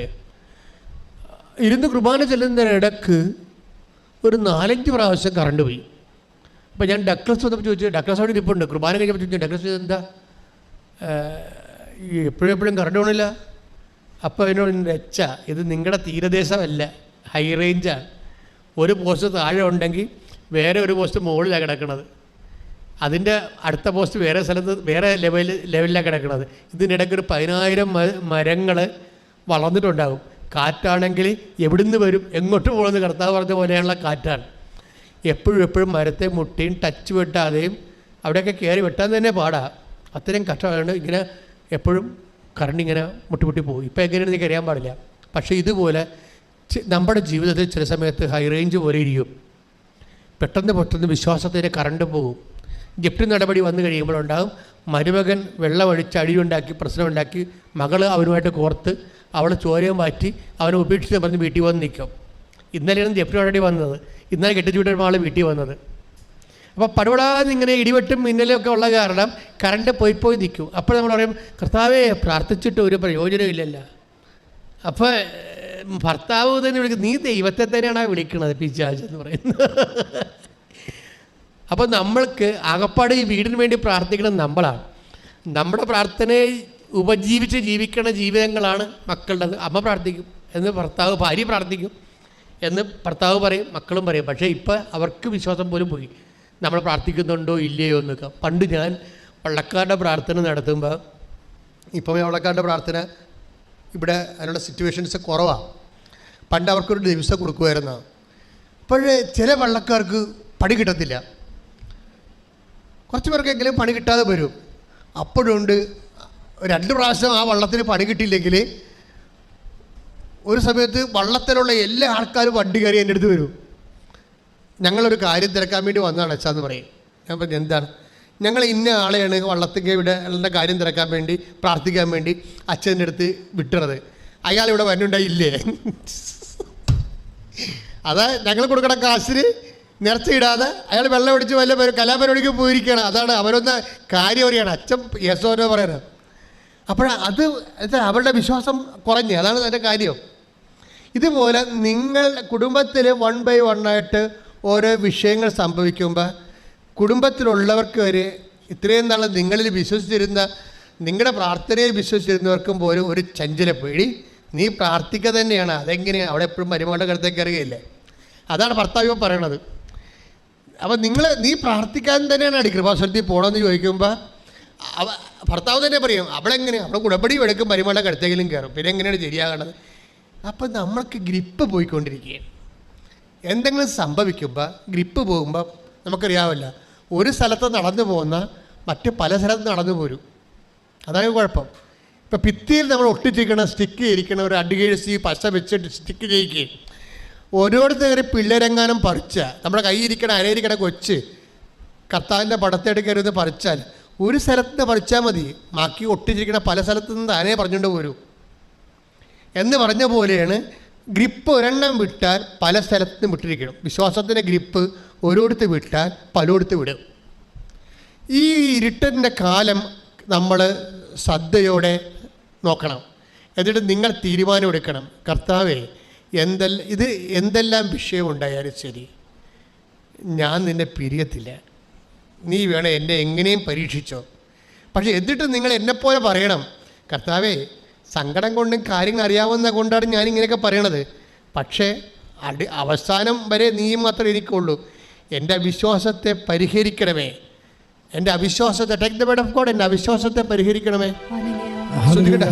ഇരുന്ന് കുർബാന ചെല്ലുന്നതിനിടക്ക് ഒരു നാലഞ്ച് പ്രാവശ്യം കറണ്ട് പോയി. അപ്പോൾ ഞാൻ ഡക്ലസ് വന്നപ്പോൾ ചോദിച്ചു ഡക്ലസ് അവിടെ ഇരിപ്പുണ്ട് കുർബാന കഴിഞ്ഞപ്പോൾ ചോദിച്ചു ഡക്ലസ് എന്താ? എപ്പോഴും എപ്പോഴും കറണ്ട് പോകണില്ല അപ്പോൾ അതിനോട് രക്ഷ ഇത് നിങ്ങളുടെ തീരദേശമല്ല ഹൈ റേഞ്ചാണ് ഒരു പോസ്റ്റ് താഴെ ഉണ്ടെങ്കിൽ വേറെ ഒരു പോസ്റ്റ് മുകളിലാണ് കിടക്കുന്നത് അതിന്റെ അടുത്ത പോസ്റ്റ് വേറെ സ്ഥലത്ത് വേറെ ലെവലിൽ ലെവലിലാണ് കിടക്കുന്നത് ഇതിനിടയ്ക്ക് ഒരു പതിനായിരം മരങ്ങൾ വളർന്നിട്ടുണ്ടാകും. കാറ്റാണെങ്കിൽ എവിടുന്ന് വരും എങ്ങോട്ട് പോകുന്നത് കർത്താവ് പറഞ്ഞ പോലെയുള്ള കാറ്റാണ്. എപ്പോഴും എപ്പോഴും മരത്തെ മുട്ടിയും ടച്ച് വെട്ടാതെയും അവിടെയൊക്കെ കയറി വെട്ടാൻ തന്നെ പാടാ. അത്രയും കഷ്ടമാണ്. ഇങ്ങനെ എപ്പോഴും കറണ്ട് ഇങ്ങനെ മുട്ടിമുട്ടി പോകും ഇപ്പോൾ എങ്ങനെയാണെന്ന് എനിക്ക് അറിയാൻ പാടില്ല. പക്ഷേ ഇതുപോലെ നമ്മുടെ ജീവിതത്തിൽ ചില സമയത്ത് ഹൈ റേഞ്ച് പോലെ ഇരിക്കും. പെട്ടെന്ന് പെട്ടെന്ന് വിശ്വാസത്തിന്റെ കറണ്ട് പോകും. ഗിഫ്റ്റ് നടപടി വന്നു കഴിയുമ്പോഴുണ്ടാകും മരുമകൻ വെള്ളമൊഴിച്ച് അടിയുണ്ടാക്കി പ്രശ്നമുണ്ടാക്കി മകൾ അവനുമായിട്ട് കോർത്ത് അവളെ ചോരയും മാറ്റി അവനെ ഉപേക്ഷിച്ച് പറഞ്ഞ് വീട്ടിൽ വന്ന് നിൽക്കും. ഇന്നലെയാണ് ജപ്തി നടപടി വന്നത്. ഇന്നലെ കെട്ടിച്ചുവിട്ട ആൾ വീട്ടിൽ വന്നത്. അപ്പോൾ പടപടാതെ ഇങ്ങനെ ഇടിവെട്ടും മിന്നലൊക്കെ ഉള്ള കാരണം കറണ്ട് പോയി പോയി നിൽക്കും. അപ്പോൾ നമ്മൾ പറയും കർത്താവേ പ്രാർത്ഥിച്ചിട്ട് ഒരു പ്രയോജനമില്ലല്ലോ അപ്പോൾ ഭർത്താവ് തന്നെ വിളിക്കും നീ ദൈവത്തെ തന്നെയാണ് വിളിക്കുന്നത് പിജാജ് എന്ന് പറയുന്നത്. അപ്പോൾ നമ്മൾക്ക് ആകപ്പാട് ഈ വീടിന് വേണ്ടി പ്രാർത്ഥിക്കണം നമ്മളാണ്. നമ്മുടെ പ്രാർത്ഥനയെ ഉപജീവിച്ച് ജീവിക്കണ ജീവിതങ്ങളാണ് മക്കളുടെ അമ്മ പ്രാർത്ഥിക്കും എന്ന് ഭർത്താവ് ഭാര്യ പ്രാർത്ഥിക്കും എന്ന് ഭർത്താവ് പറയും മക്കളും പറയും. പക്ഷേ ഇപ്പോൾ അവർക്ക് വിശ്വാസം പോലും പോയി. നമ്മൾ പ്രാർത്ഥിക്കുന്നുണ്ടോ ഇല്ലയോ എന്നൊക്കെ. പണ്ട് ഞാൻ വള്ളക്കാരുടെ പ്രാർത്ഥന നടത്തുമ്പോൾ ഇപ്പം വള്ളക്കാരുടെ പ്രാർത്ഥന ഇവിടെ അതിനുള്ള സിറ്റുവേഷൻസ് കുറവാണ് പണ്ട് അവർക്കൊരു ദിവസം കൊടുക്കുമായിരുന്നു. അപ്പോഴേ ചില വള്ളക്കാർക്ക് പണി കിട്ടത്തില്ല. കുറച്ച് പേർക്കെങ്കിലും പണി കിട്ടാതെ വരും. അപ്പോഴുണ്ട് രണ്ട് പ്രാവശ്യം ആ വള്ളത്തിന് പണി കിട്ടിയില്ലെങ്കിൽ ഒരു സമയത്ത് വള്ളത്തിലുള്ള എല്ലാ ആൾക്കാരും വണ്ടി കയറി എന്റെ അടുത്ത് വരും. ഞങ്ങളൊരു കാര്യം തിരക്കാൻ വേണ്ടി വന്നതാണ് അച്ഛാന്ന് പറയും. ഞാൻ പറഞ്ഞു എന്താണ്? ഞങ്ങൾ ഇന്ന ആളെയാണ് വള്ളത്തിന്റെ ഇവിടെ ഉള്ള കാര്യം തിരക്കാൻ വേണ്ടി പ്രാർത്ഥിക്കാൻ വേണ്ടി അച്ഛന്റെ അടുത്ത് വിട്ടുന്നത് അയാൾ ഇവിടെ വരുന്നുണ്ടായില്ലേ അതാ ഞങ്ങൾ കൊടുക്കണ കാശിന് നിറച്ചിടാതെ അയാൾ വെള്ളം ഒടിച്ച് വല്ല പരി- കലാപരിപാടിക്ക് പോയിരിക്കുകയാണ്. അതാണ് അവരൊന്ന് കാര്യം അറിയാണ്. അച്ഛൻ യേശോനോ പറയുന്നത് അപ്പോൾ അത് അവരുടെ വിശ്വാസം കുറഞ്ഞ്. അതാണ് അതിന്റെ കാര്യം. ഇതുപോലെ നിങ്ങൾ കുടുംബത്തിൽ വൺ ബൈ വണ്ണായിട്ട് ഓരോ വിഷയങ്ങൾ സംഭവിക്കുമ്പോൾ കുടുംബത്തിലുള്ളവർക്ക് വരെ ഇത്രയും നാൾ നിങ്ങളിൽ വിശ്വസിച്ചിരുന്ന നിങ്ങളുടെ പ്രാർത്ഥനയിൽ വിശ്വസിച്ചിരുന്നവർക്കും പോലും ഒരു ചഞ്ചല പേടി. നീ പ്രാർത്ഥിക്കുക തന്നെയാണ്. അതെങ്ങനെയാണ് അവിടെ എപ്പോഴും മരുമകളുടെ കരുത്തേക്ക് അറിയില്ലേ അതാണ് ഭർത്താവ് പറയണത്. അപ്പം നിങ്ങൾ നീ പ്രാർത്ഥിക്കാൻ തന്നെയാണ് അടി കൃപാസ്വരത്തിൽ പോകണമെന്ന് ചോദിക്കുമ്പോൾ അവ ഭർത്താവ് തന്നെ പറയും അവളെങ്ങനെ? അവളെ കുടപ്പടി എടുക്കും മരുമകളുടെ കടുത്തെങ്കിലും കയറും പിന്നെ എങ്ങനെയാണ് ശരിയാകേണ്ടത് അപ്പം നമ്മൾക്ക് ഗ്രിപ്പ് പോയിക്കൊണ്ടിരിക്കുകയാണ്. എന്തെങ്കിലും സംഭവിക്കുമ്പോൾ ഗ്രിപ്പ് പോകുമ്പോൾ നമുക്കറിയാവില്ല ഒരു സ്ഥലത്ത് നടന്നു പോകുന്ന മറ്റ് പല സ്ഥലത്ത് നടന്നു പോരും. അതാണ് കുഴപ്പം. ഇപ്പം ഭിത്തിയിൽ നമ്മൾ ഒട്ടിച്ചിരിക്കണ സ്റ്റിക്ക് ചെയ്തിരിക്കണ ഒരു അഡ്ഗേഴ്സി പശ വെച്ചിട്ട് സ്റ്റിക്ക് ചെയ്യിക്കുകയും ഓരോരുത്തർ കയറി പിള്ളേരെങ്ങാനും പറിച്ച നമ്മുടെ കയ്യിരിക്കണ അരയിരിക്കണ കൊച്ച് കർത്താവിന്റെ പടത്തെടുക്കരുത് പറിച്ചാൽ ഒരു സ്ഥലത്ത് നിന്ന് പറിച്ചാൽ മതി. ബാക്കി ഒട്ടിച്ചിരിക്കണ പല സ്ഥലത്തു നിന്ന് താനേ പറഞ്ഞുകൊണ്ട് പോരൂ. എന്ന് പറഞ്ഞ പോലെയാണ് ഗ്രിപ്പ് ഒരെണ്ണം വിട്ടാൽ പല സ്ഥലത്തും വിട്ടിരിക്കണം. വിശ്വാസത്തിന്റെ ഗ്രിപ്പ് ഒരിടത്ത് വിട്ടാൽ പലയിടത്ത് വിടും. ഈ ഇരുട്ടിന്റെ കാലം നമ്മൾ ശ്രദ്ധയോടെ നോക്കണം. എന്നിട്ട് നിങ്ങൾ തീരുമാനമെടുക്കണം കർത്താവേ എന്തെല്ലാം ഇത് എന്തെല്ലാം വിഷയമുണ്ടായാലും ശരി. ഞാൻ നിന്നെ പിരിയത്തില്ല. നീ വേണം എന്നെ എങ്ങനെയും പരീക്ഷിച്ചോ. പക്ഷേ എന്നിട്ട് നിങ്ങൾ എന്നെപ്പോലെ പറയണം. കർത്താവേ സങ്കടം കൊണ്ടും കാര്യങ്ങൾ അറിയാവുന്ന കൊണ്ടാണ് ഞാനിങ്ങനെയൊക്കെ പറയണത്. പക്ഷേ അടി അവസാനം വരെ നീ മാത്രമേ എനിക്കുള്ളൂ എന്റെ അവിശ്വാസത്തെ പരിഹരിക്കണമേ. എന്റെ അവിശ്വാസത്തെ take the word of God എന്റെ അവിശ്വാസത്തെ പരിഹരിക്കണമേ. ശ്രദ്ധിക്കട്ടെ,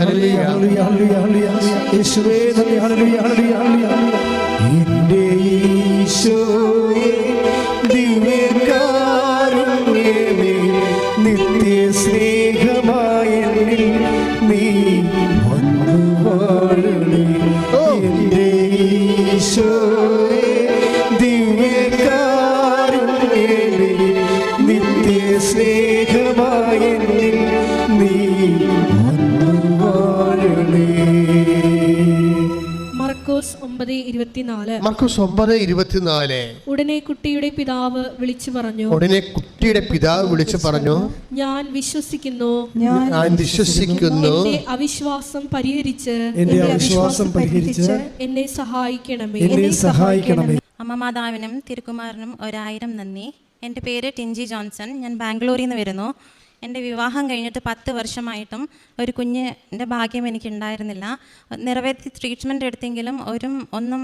മർക്കോസ് ഒമ്പത് ഇരുപത്തിനാല്. ഉടനെ കുട്ടിയുടെ പിതാവ് വിളിച്ചു പറഞ്ഞു. ഉടനെ കുട്ടിയുടെ പിതാവ് വിളിച്ചു പറഞ്ഞു. ഞാൻ വിശ്വസിക്കുന്നു. ഞാൻ വിശ്വസിക്കുന്നു. എന്റെ അവിശ്വാസം പരിഹരിച്ച് എന്റെ അവിശ്വാസം പരിഹരിച്ച് എന്നെ സഹായിക്കണമേ. എന്നെ സഹായിക്കണമേ. അമ്മ മാതാവിനും തിരുക്കുമാരനും ഒരായിരം നന്ദി. എന്റെ പേര് ടിഞ്ചി ജോൺസൺ. ഞാൻ ബാംഗ്ലൂരിൽ നിന്ന് വരുന്നു. എന്റെ വിവാഹം കഴിഞ്ഞിട്ട് പത്ത് വർഷമായിട്ടും ഒരു കുഞ്ഞിന്റെ ഭാഗ്യം എനിക്കുണ്ടായിരുന്നില്ല. നിരവധി ട്രീറ്റ്മെന്റ് എടുത്തെങ്കിലും ഒരു ഒന്നും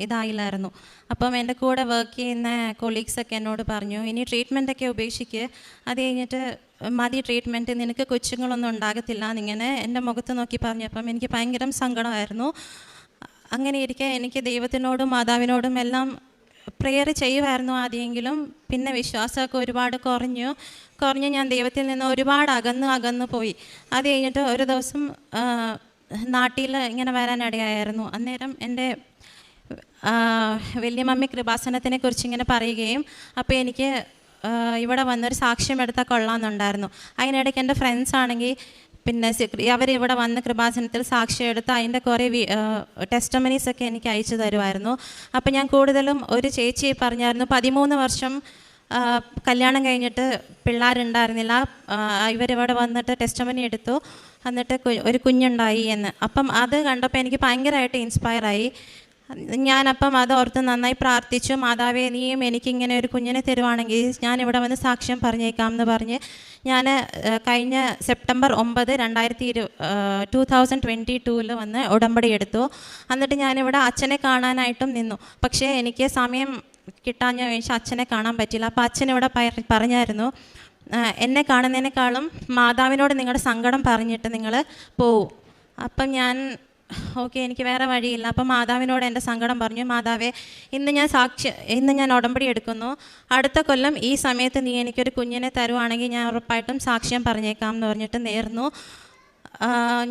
ഇതായില്ലായിരുന്നു. അപ്പം എന്റെ കൂടെ വർക്ക് ചെയ്യുന്ന കൊളീഗ്സൊക്കെ എന്നോട് പറഞ്ഞു ഇനി ട്രീറ്റ്മെന്റൊക്കെ ഉപേക്ഷിക്ക്. അത് കഴിഞ്ഞിട്ട് മതി ട്രീറ്റ്മെന്റ് നിനക്ക് കൊച്ചുങ്ങളൊന്നും ഉണ്ടാകത്തില്ല. എന്നിങ്ങനെ എന്റെ മുഖത്ത് നോക്കി പറഞ്ഞപ്പം എനിക്ക് ഭയങ്കര സങ്കടമായിരുന്നു. അങ്ങനെ ഇരിക്കെ എനിക്ക് ദൈവത്തിനോടും മാതാവിനോടും എല്ലാം പ്രെയർ ചെയ്യുമായിരുന്നു ആദ്യമെങ്കിലും പിന്നെ വിശ്വാസമൊക്കെ ഒരുപാട് കുറഞ്ഞു. കുറഞ്ഞ് ഞാൻ ദൈവത്തിൽ നിന്ന് ഒരുപാട് അകന്ന് അകന്ന് പോയി. അത് കഴിഞ്ഞിട്ട് ഒരു ദിവസം നാട്ടിൽ ഇങ്ങനെ വരാനിടയായിരുന്നു. അന്നേരം എന്റെ വലിയ മമ്മി കൃപാസനത്തിനെ കുറിച്ച് ഇങ്ങനെ പറയുകയും അപ്പോൾ എനിക്ക് ഇവിടെ വന്നൊരു സാക്ഷ്യം എടുത്താൽ കൊള്ളാമെന്നുണ്ടായിരുന്നു. അതിനിടയ്ക്ക് എന്റെ ഫ്രണ്ട്സ് ആണെങ്കിൽ പിന്നെ അവർ ഇവിടെ വന്ന് കൃപാസനത്തിൽ സാക്ഷിയെടുത്ത് അതിന്റെ കുറേ ടെസ്റ്റമനീസ് ഒക്കെ എനിക്ക് അയച്ചു തരുമായിരുന്നു. അപ്പം ഞാൻ കൂടുതലും ഒരു ചേച്ചി പറഞ്ഞായിരുന്നു പതിമൂന്ന് വർഷം കല്യാണം കഴിഞ്ഞിട്ട് പിള്ളേരുണ്ടായിരുന്നില്ല. ഇവരിവിടെ വന്നിട്ട് ടെസ്റ്റമനി എടുത്തു. എന്നിട്ട് ഒരു കുഞ്ഞുണ്ടായി എന്ന്. അപ്പം അത് കണ്ടപ്പോൾ എനിക്ക് ഭയങ്കരമായിട്ട് ഇൻസ്പയർ ആയി. ഞാനപ്പം അത് ഓർത്ത് നന്നായി പ്രാർത്ഥിച്ചു. മാതാവേ നീയും എനിക്കിങ്ങനെ ഒരു കുഞ്ഞിനെ തരുവാണെങ്കിൽ ഞാൻ ഇവിടെ വന്ന് സാക്ഷ്യം പറഞ്ഞേക്കാം എന്ന് പറഞ്ഞ് ഞാൻ കഴിഞ്ഞ സെപ്റ്റംബർ ഒമ്പത് രണ്ടായിരത്തി ഇരു ടു തൗസൻഡ് ട്വന്റി ടൂവിൽ വന്ന് ഉടമ്പടി എടുത്തു. എന്നിട്ട് ഞാനിവിടെ അച്ഛനെ കാണാനായിട്ടും നിന്നു. പക്ഷേ എനിക്ക് സമയം കിട്ടാഞ്ഞ ചോദിച്ചാൽ അച്ഛനെ കാണാൻ പറ്റില്ല അപ്പോൾ അച്ഛൻ ഇവിടെ പറഞ്ഞായിരുന്നു എന്നെ കാണുന്നതിനേക്കാളും മാതാവിനോട് നിങ്ങളുടെ സങ്കടം പറഞ്ഞിട്ട് നിങ്ങൾ പോവും. അപ്പം ഞാൻ ഓക്കെ എനിക്ക് വേറെ വഴിയില്ല. അപ്പം മാതാവിനോട് എന്റെ സങ്കടം പറഞ്ഞു മാതാവേ ഇന്ന് ഞാൻ സാക്ഷി ഇന്ന് ഞാൻ ഉടമ്പടി എടുക്കുന്നു. അടുത്ത കൊല്ലം ഈ സമയത്ത് നീ എനിക്കൊരു കുഞ്ഞിനെ തരുവാണെങ്കിൽ ഞാൻ ഉറപ്പായിട്ടും സാക്ഷ്യം പറഞ്ഞേക്കാം എന്ന് പറഞ്ഞിട്ട് നേർന്നു.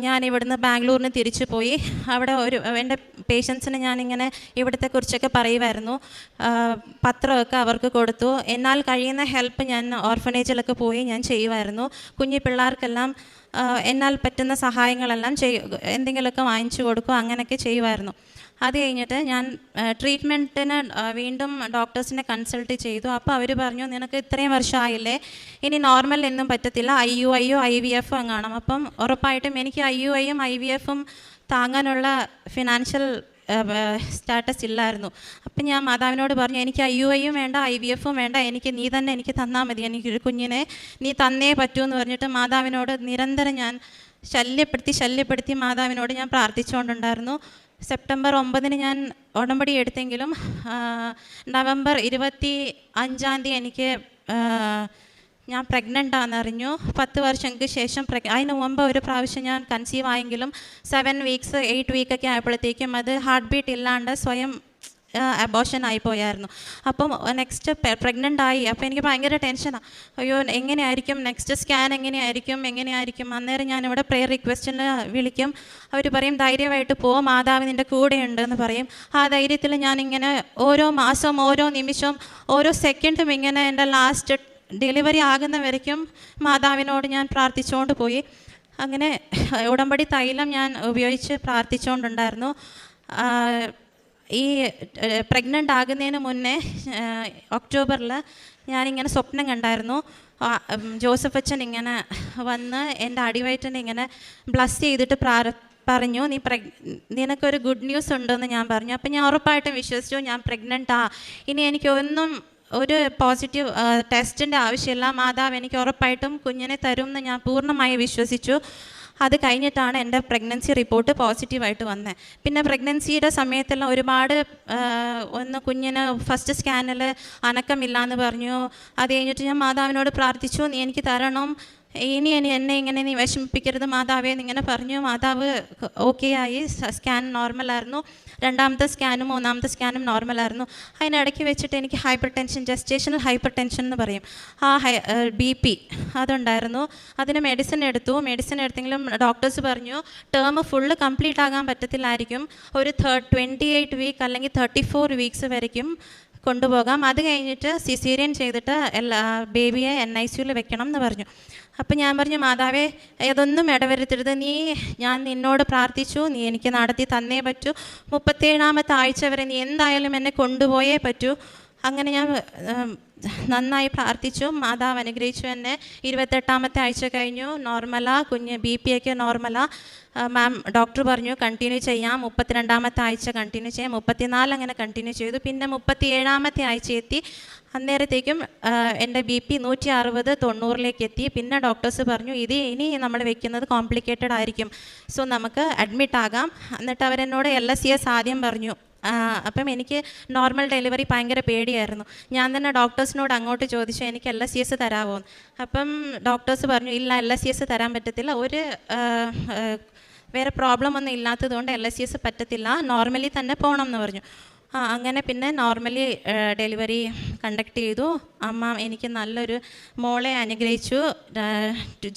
ഞാൻ ഇവിടുന്ന് ബാംഗ്ലൂരിന് തിരിച്ചു പോയി. അവിടെ ഒരു എന്റെ പേഷ്യൻസിന് ഞാനിങ്ങനെ ഇവിടുത്തെ കുറിച്ചൊക്കെ പറയുമായിരുന്നു പത്രമൊക്കെ അവർക്ക് കൊടുത്തു. എന്നാൽ കഴിയുന്ന ഹെൽപ്പ് ഞാൻ ഓർഫനേജിലൊക്കെ പോയി ഞാൻ ചെയ്യുമായിരുന്നു കുഞ്ഞു പിള്ളേർക്കെല്ലാം എന്നാൽ പറ്റുന്ന സഹായങ്ങളെല്ലാം ചെയ് എന്തെങ്കിലുമൊക്കെ വാങ്ങിച്ചു കൊടുക്കും അങ്ങനെയൊക്കെ ചെയ്യുമായിരുന്നു. അത് കഴിഞ്ഞിട്ട് ഞാൻ ട്രീറ്റ്മെന്റിന് വീണ്ടും ഡോക്ടേഴ്സിനെ കൺസൾട്ട് ചെയ്തു. അപ്പോൾ അവർ പറഞ്ഞു നിനക്ക് ഇത്രയും വർഷമായില്ലേ? ഇനി നോർമൽ എന്നും പറ്റത്തില്ല. I U I U I V എഫും കാണാം അപ്പം ഉറപ്പായിട്ടും എനിക്ക് ഐ യു ഐയും ഐ വി എഫും താങ്ങാനുള്ള ഫിനാൻഷ്യൽ സ്റ്റാറ്റസ് ഇല്ലായിരുന്നു. അപ്പം ഞാൻ മാതാവിനോട് പറഞ്ഞു എനിക്ക് ഐ യു ഐയും വേണ്ട ഐ വി എഫും വേണ്ട എനിക്ക് നീ തന്നെ എനിക്ക് തന്നാൽ മതി എനിക്കൊരു കുഞ്ഞിനെ നീ തന്നേ പറ്റൂ എന്ന് പറഞ്ഞിട്ട് മാതാവിനോട് നിരന്തരം ഞാൻ ശല്യപ്പെടുത്തി ശല്യപ്പെടുത്തി മാതാവിനോട് ഞാൻ പ്രാർത്ഥിച്ചുകൊണ്ടുണ്ടായിരുന്നു. സെപ്റ്റംബർ ഒമ്പതിന് ഞാൻ ഉടമ്പടി എടുത്തെങ്കിലും നവംബർ ഇരുപത്തി അഞ്ചാം തീയതി എനിക്ക് ഞാൻ പ്രഗ്നന്റ് ആണെന്നറിഞ്ഞു. പത്ത് വർഷങ്ങൾക്ക് ശേഷം പ്രഗ് അതിന് മുമ്പ് ഒരു പ്രാവശ്യം ഞാൻ കൺസീവ് ആയെങ്കിലും സെവൻ വീക്സ് എയ്റ്റ് വീക്കൊക്കെ ആയപ്പോഴത്തേക്കും അത് ഹാർട്ട് ബീറ്റ് ഇല്ലാണ്ട് സ്വയം അബോഷൻ ആയിപ്പോയായിരുന്നു അപ്പം നെക്സ്റ്റ് പ്രഗ്നന്റ് ആയി. അപ്പോൾ എനിക്ക് ഭയങ്കര ടെൻഷനാണ് അയ്യോ എങ്ങനെയായിരിക്കും? നെക്സ്റ്റ് സ്കാൻ എങ്ങനെയായിരിക്കും? എങ്ങനെയായിരിക്കും? അന്നേരം ഞാൻ ഞാനിവിടെ പ്രെയർ റിക്വസ്റ്റിന് വിളിക്കും. അവർ പറയും ധൈര്യമായിട്ട് പോ മാതാവ് നിന്റെ കൂടെയുണ്ട് എന്ന് പറയും. ആ ധൈര്യത്തിൽ ഞാനിങ്ങനെ ഓരോ മാസം ഓരോ നിമിഷവും ഓരോ സെക്കൻഡും ഇങ്ങനെ എന്റെ ലാസ്റ്റ് ഡെലിവറി ആകുന്ന വരയ്ക്കും മാതാവിനോട് ഞാൻ പ്രാർത്ഥിച്ചുകൊണ്ട് പോയി. അങ്ങനെ ഉടമ്പടി തൈലം ഞാൻ ഉപയോഗിച്ച് പ്രാർത്ഥിച്ചുകൊണ്ടുണ്ടായിരുന്നു. ഈ പ്രഗ്നന്റ് ആകുന്നതിന് മുന്നേ ഒക്ടോബറിൽ ഞാനിങ്ങനെ സ്വപ്നം കണ്ടായിരുന്നു. ജോസഫ് അച്ഛൻ ഇങ്ങനെ വന്ന് എന്റെ അടിവയറ്റിനെ ഇങ്ങനെ ബ്ലസ് ചെയ്തിട്ട് പ്രാര പറഞ്ഞു നീ പ്രഗ് നിനക്കൊരു ഗുഡ് ന്യൂസ് ഉണ്ടെന്ന് ഞാൻ പറഞ്ഞു. അപ്പം ഞാൻ ഉറപ്പായിട്ടും വിശ്വസിച്ചു ഞാൻ പ്രഗ്നന്റ് ഇനി എനിക്ക് ഒന്നും ഒരു പോസിറ്റീവ് ടെസ്റ്റിന്റെ ആവശ്യമില്ല. മാതാവ് എനിക്ക് ഉറപ്പായിട്ടും കുഞ്ഞിനെ തരും എന്ന് ഞാൻ പൂർണമായി വിശ്വസിച്ചു. അത് കഴിഞ്ഞിട്ടാണ് എന്റെ പ്രഗ്നൻസി റിപ്പോർട്ട് പോസിറ്റീവായിട്ട് വന്നത് പിന്നെ പ്രഗ്നൻസിയുടെ സമയത്തെല്ലാം ഒരുപാട് ഒന്ന് കുഞ്ഞിന് ഫസ്റ്റ് സ്കാനിൽ അനക്കമില്ല എന്ന് പറഞ്ഞു. അത് കഴിഞ്ഞിട്ട് ഞാൻ മാതാവിനോട് പ്രാർത്ഥിച്ചു നീ എനിക്ക് തരണം. ഇനി ഇനി എന്നെ ഇങ്ങനെ നീ വിഷമിപ്പിക്കരുത് മാതാവേ എന്നിങ്ങനെ പറഞ്ഞു. മാതാവ് ഓക്കെ ആയി. സ്കാൻ നോർമലായിരുന്നു രണ്ടാമത്തെ സ്കാനും മൂന്നാമത്തെ സ്കാനും നോർമൽ നോർമലായിരുന്നു അതിനിടയ്ക്ക് വെച്ചിട്ട് എനിക്ക് hypertension gestational hypertension എന്ന് പറയും. ആ ഹൈ ബി പി അതുണ്ടായിരുന്നു. അതിന് മെഡിസിൻ എടുത്തു. മെഡിസിൻ എടുത്തെങ്കിലും ഡോക്ടേഴ്സ് പറഞ്ഞു ടേം ഫുള്ള് കംപ്ലീറ്റ് ആകാൻ പറ്റത്തില്ലായിരിക്കും. ഒരു തേർ ട്വന്റി എയ്റ്റ് വീക്ക് അല്ലെങ്കിൽ തേർട്ടി ഫോർ വീക്സ് വരയ്ക്കും. കൊണ്ടുപോകാം. അത് കഴിഞ്ഞിട്ട് സിസീരിയൻ ചെയ്തിട്ട് എല്ലാ ബേബിയെ എൻ ഐ സിയുവിൽ വെക്കണം എന്ന് പറഞ്ഞു. അപ്പം ഞാൻ പറഞ്ഞു മാതാവേ ഏതൊന്നും ഇടവരുത്തരുത്. നീ ഞാൻ നിന്നോട് പ്രാർത്ഥിച്ചു. നീ എനിക്ക് നടത്തി തന്നേ പറ്റൂ. മുപ്പത്തേഴാമത്തെ ആഴ്ച വരെ നീ എന്തായാലും എന്നെ കൊണ്ടുപോയേ പറ്റൂ. അങ്ങനെ ഞാൻ നന്നായി പ്രാർത്ഥിച്ചു. മാതാവ് അനുഗ്രഹിച്ചു എന്നെ. ഇരുപത്തെട്ടാമത്തെ ആഴ്ച കഴിഞ്ഞു. നോർമല കുഞ്ഞ് ബി പി ഒക്കെ നോർമലാ. മാം ഡോക്ടർ പറഞ്ഞു കണ്ടിന്യൂ ചെയ്യാം. മുപ്പത്തിരണ്ടാമത്തെ ആഴ്ച കണ്ടിന്യൂ ചെയ്യാം. മുപ്പത്തിനാല് അങ്ങനെ കണ്ടിന്യൂ ചെയ്തു. പിന്നെ മുപ്പത്തി ഏഴാമത്തെ ആഴ്ച എത്തി. അന്നേരത്തേക്കും എന്റെ ബി പി നൂറ്റി അറുപത് തൊണ്ണൂറിലേക്ക് എത്തി. പിന്നെ ഡോക്ടേഴ്സ് പറഞ്ഞു ഇത് ഇനി നമ്മൾ വെക്കുന്നത് കോംപ്ലിക്കേറ്റഡ് ആയിരിക്കും. സോ നമുക്ക് അഡ്മിറ്റ് ആകാം. എന്നിട്ട് അവരെന്നോട് എൽ എസ് സി എസ് ആദ്യം പറഞ്ഞു. അപ്പം എനിക്ക് നോർമൽ ഡെലിവറി ഭയങ്കര പേടിയായിരുന്നു. ഞാൻ തന്നെ ഡോക്ടേഴ്സിനോട് അങ്ങോട്ട് ചോദിച്ചു എനിക്ക് എൽ എസ് സി എസ് തരാമോ അപ്പം ഡോക്ടേഴ്സ് പറഞ്ഞു ഇല്ല എൽ എസ് സി എസ് തരാൻ പറ്റത്തില്ല. ഒരു വേറെ പ്രോബ്ലം ഒന്നും ഇല്ലാത്തതുകൊണ്ട് എൽ എസ് സി എസ് പറ്റത്തില്ല. നോർമലി തന്നെ പോകണം എന്ന് പറഞ്ഞു. ആ അങ്ങനെ പിന്നെ നോർമലി ഡെലിവറി കണ്ടക്ട് ചെയ്തു. അമ്മ എനിക്ക് നല്ലൊരു മോളെ അനുഗ്രഹിച്ചു.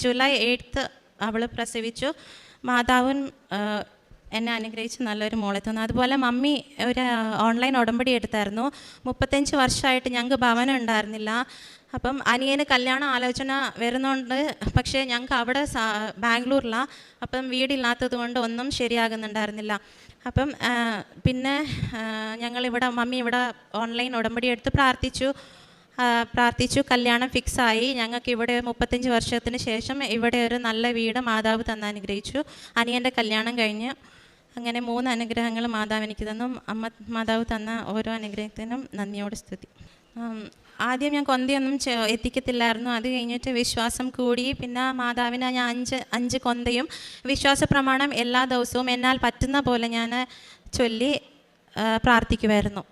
ജൂലൈ എയ്ത്ത് അവൾ പ്രസവിച്ചു. മാതാവും എന്നെ അനുഗ്രഹിച്ച് നല്ലൊരു മോളെ തന്നു. അതുപോലെ മമ്മി ഒരു ഓൺലൈൻ ഉടമ്പടി എടുത്തായിരുന്നു. മുപ്പത്തഞ്ച് വർഷമായിട്ട് ഞങ്ങൾക്ക് ഭവനം ഉണ്ടായിരുന്നില്ല. അപ്പം അനിയന് കല്യാണ ആലോചന വരുന്നുണ്ട്. പക്ഷേ ഞങ്ങൾക്ക് അവിടെ ബാംഗ്ലൂരിലാണ് അപ്പം വീടില്ലാത്തത് കൊണ്ട് ഒന്നും ശരിയാകുന്നുണ്ടായിരുന്നില്ല. അപ്പം പിന്നെ ഞങ്ങളിവിടെ മമ്മി ഇവിടെ ഓൺലൈൻ ഉടമ്പടി എടുത്ത് പ്രാർത്ഥിച്ചു. പ്രാർത്ഥിച്ചു. കല്യാണം ഫിക്സായി ഞങ്ങൾക്ക് ഇവിടെ മുപ്പത്തഞ്ച് വർഷത്തിന് ശേഷം ഇവിടെ ഒരു നല്ല വീട് മാതാവ് തന്നനുഗ്രഹിച്ചു അനിയന്റെ കല്യാണം കഴിഞ്ഞ്. അങ്ങനെ മൂന്ന് അനുഗ്രഹങ്ങൾ മാതാവ് എനിക്ക് തന്നു. അമ്മ മാതാവ് തന്ന ഓരോ അനുഗ്രഹത്തിനും നന്ദിയോട് സ്തുതി. ആദ്യം ഞാൻ കൊന്തയൊന്നും എത്തിക്കത്തില്ലായിരുന്നു. അത് കഴിഞ്ഞിട്ട് വിശ്വാസം കൂടി. പിന്നെ മാതാവിന് ഞാൻ അഞ്ച് അഞ്ച് കൊന്തയും വിശ്വാസ പ്രമാണം എല്ലാ ദിവസവും എന്നാൽ പറ്റുന്ന പോലെ ഞാൻ ചൊല്ലി പ്രാർത്ഥിക്കുമായിരുന്നു